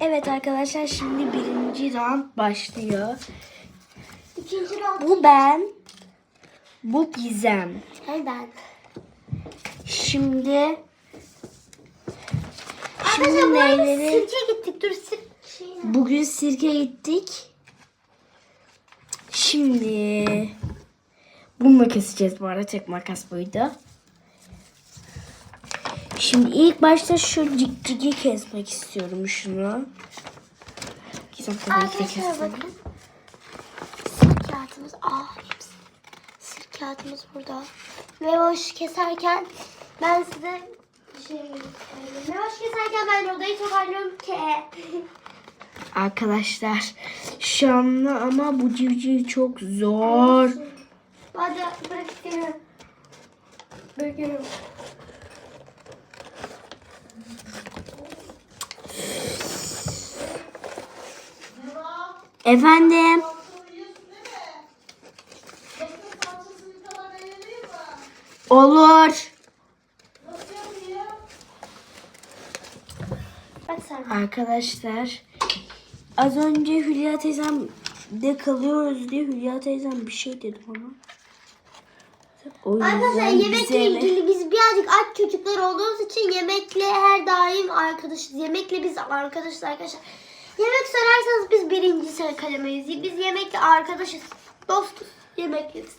Evet arkadaşlar şimdi birinci round başlıyor. İkinci round. Bu ben. Bu Gizem. Hey ben. Şimdi Şimdi neyleri- sirke gittik. Dur sir şey bugün sirke gittik. Şimdi bununla keseceğiz bu arada. Tek makas buydu. Şimdi ilk başta şu cikciki kesmek istiyorum şunu. Gizem tabii ki de bakın. Sirke kağıtımız. Aa hepsi. Sirke kağıtımız burada. Ve hoş keserken ben size şey hoş keserken ben odayı toparlıyorum ki. Arkadaşlar şu anda ama bu civciv çok zor. Hadi bırakıyorum. Bırakıyorum. Efendim? Olur. Arkadaşlar az önce Hülya teyzem de kalıyoruz diye Hülya teyzem bir şey dedi bana. O Arkadaşlar yemekle ilgili biz birazcık aç çocuklar olduğumuz için yemekle her daim arkadaşız. Yemekle biz arkadaşız arkadaşlar. Yemek birinci sıra kalemeyiz. Biz yemekle arkadaşız. Dostuz. Yemekle biz.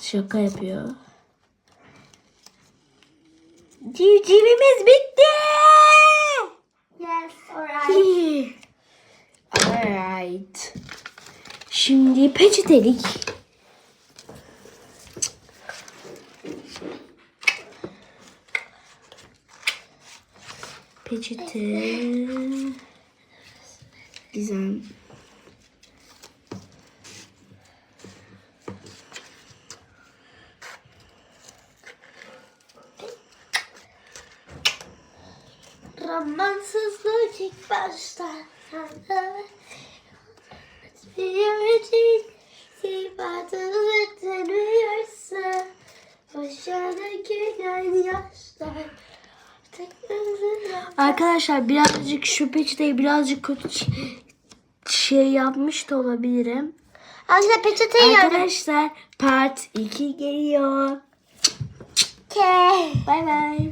Şaka yapıyor. Civcivimiz bitti. Yes, alright. Alright. Şimdi peçetelik. Peçete. Gizem. Romansızlık ilk başta. Arkadaşlar birazcık şu peçeteyi birazcık kötü şey yapmış da olabilirim. Arkadaşlar peçeteyi yardım. Arkadaşlar part 2 geliyor. Ke. Bay bay.